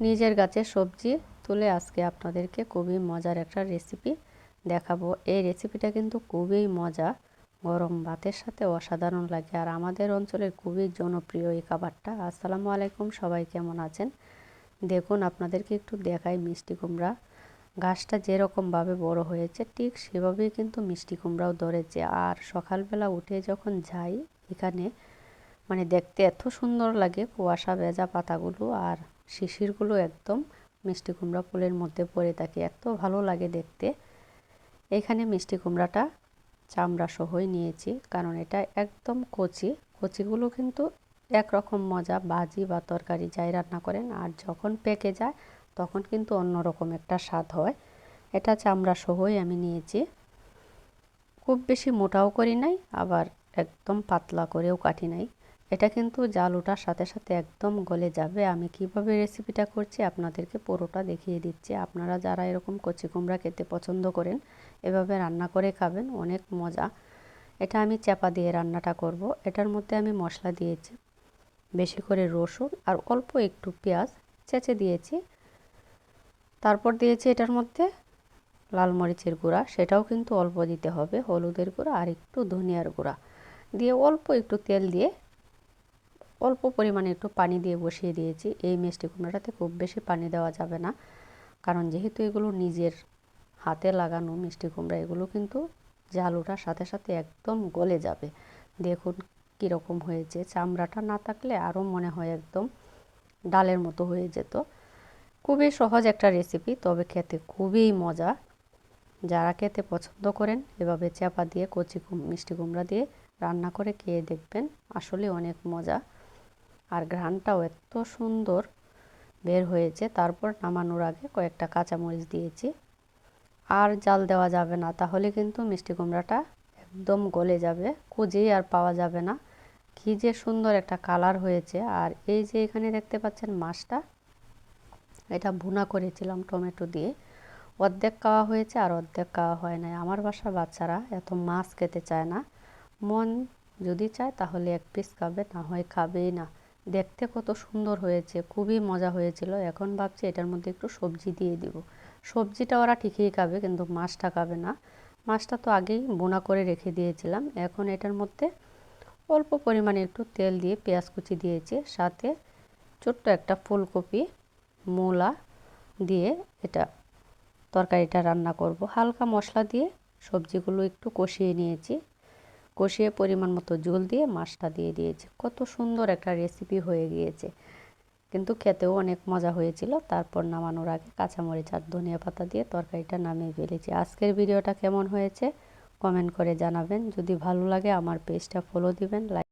নিজের গাছের সবজি তুলে আজকে আপনাদেরকে খুবই মজার একটা রেসিপি দেখাবো। এই রেসিপিটা কিন্তু খুবই মজা। গরম ভাতের সাথে অসাধারণ লাগে। আর আমাদের অঞ্চলের খুবই জনপ্রিয় এই খাবারটা। আসসালামু আলাইকুম, সবাই কেমন আছেন? দেখুন, আপনাদেরকে একটু দেখাই মিষ্টি কুমড়া। গাছটা যেরকমভাবে বড় হয়েছে, ঠিক সেভাবেই কিন্তু মিষ্টি কুমড়াও ধরেছে। আর সকালবেলা উঠে যখন যাই এখানে মানে দেখতে এত সুন্দর লাগে কুয়াশা ভেজা পাতাগুলো। আর শিশিরগুলো একদম মিষ্টি কুমড়া ফুলের মধ্যে পড়ে থাকে। এত ভালো লাগে দেখতে। এখানে মিষ্টি কুমড়াটা চামড়া সহই নিয়েছি, কারণ এটা একদম কচি। কচিগুলো কিন্তু একরকম মজা, ভাজি বা তরকারি যাই রান্না করেন, আর যখন পেকে যায় তখন কিন্তু অন্যরকম একটা স্বাদ হয়। এটা চামড়া সহই আমি নিয়েছি। খুব বেশি মোটাও করি নাই, আবার একদম পাতলা করেও কাটি নাই। এটা কিন্তু জাল ওঠার সাথে সাথে একদম গলে যাবে। আমি কীভাবে রেসিপিটা করছি আপনাদেরকে পুরোটা দেখিয়ে দিচ্ছি। আপনারা যারা এরকম কচি কুমড়া খেতে পছন্দ করেন, এভাবে রান্না করে খাবেন, অনেক মজা। এটা আমি চাপা দিয়ে রান্নাটা করব। এটার মধ্যে আমি মশলা দিয়েছি, বেশি করে রসুন আর অল্প একটু পেঁয়াজ চেঁচে দিয়েছি। তারপর দিয়েছি এটার মধ্যে লাল মরিচের গুঁড়া, সেটাও কিন্তু অল্প দিতে হবে, হলুদের গুঁড়া আর একটু ধনিয়ার গুঁড়া। দিয়ে অল্প একটু তেল দিয়ে অল্প পরিমাণে একটু পানি দিয়ে বসিয়ে দিয়েছি। এই মিষ্টি কুমড়াটাতে খুব বেশি পানি দেওয়া যাবে না। কারণ যেহেতু এগুলো নিজের হাতে লাগানো মিষ্টি কুমড়া, এগুলো কিন্তু জাল ওঠার সাথে সাথে একদম গলে যাবে। দেখুন কীরকম হয়েছে। চামড়াটা না থাকলে আরও মনে হয় একদম ডালের মতো হয়ে যেত। খুবই সহজ একটা রেসিপি, তবে খেতে খুবই মজা। যারা খেতে পছন্দ করেন, এভাবে চাপা দিয়ে কচি মিষ্টি কুমড়া দিয়ে রান্না করে খেয়ে দেখবেন আসলে অনেক মজা। আর ঘ্রাণটাও এত সুন্দর বের হয়েছে। তারপর নামানোর আগে কয়েকটা কাঁচামরিচ দিয়েছি। আর জাল দেওয়া যাবে না, তাহলে কিন্তু মিষ্টি কুমড়াটা একদম গলে যাবে, খুঁজেই আর পাওয়া যাবে না। কী যে সুন্দর একটা কালার হয়েছে। আর এই যে এখানে দেখতে পাচ্ছেন মাছটা, এটা ভুনা করেছিলাম টমেটো দিয়ে। অর্ধেক খাওয়া হয়েছে আর অর্ধেক খাওয়া হয় নাই। আমার বাসার বাচ্চারা এত মাছ খেতে চায় না। মন যদি চায় তাহলে এক পিস খাবে, না হয় খাবেই না। দেখতে কত সুন্দর হয়েছে, খুবই মজা হয়েছিল। এখন ভাবছি এটার মধ্যে একটু সবজি দিয়ে দিব। সবজিটা ওরা ঠিকই খাবে, কিন্তু মাছটা খাবে না। মাছটা তো আগেই বোনা করে রেখে দিয়েছিলাম। এখন এটার মধ্যে অল্প পরিমাণে একটু তেল দিয়ে পেঁয়াজ কুচি দিয়েছি। সাথে ছোট্ট একটা ফুলকপি, মূলা দিয়ে এটা তরকারিটা রান্না করব। হালকা মশলা দিয়ে সবজিগুলো একটু কষিয়ে নিয়েছি। কষিয়ে পরিমাণ মতো জল দিয়ে মাছটা দিয়ে দিয়েছি। কত সুন্দর একটা রেসিপি হয়ে গিয়েছে। কিন্তু খেতেও অনেক মজা হয়েছিল। তারপর নামানোর আগে কাঁচামরিচ আর ধনিয়া পাতা দিয়ে তরকারিটা নামিয়ে ফেলেছি। আজকের ভিডিওটা কেমন হয়েছে? কমেন্ট করে জানাবেন। যদি ভালো লাগে আমার পেজটা ফলো দিবেন লাইক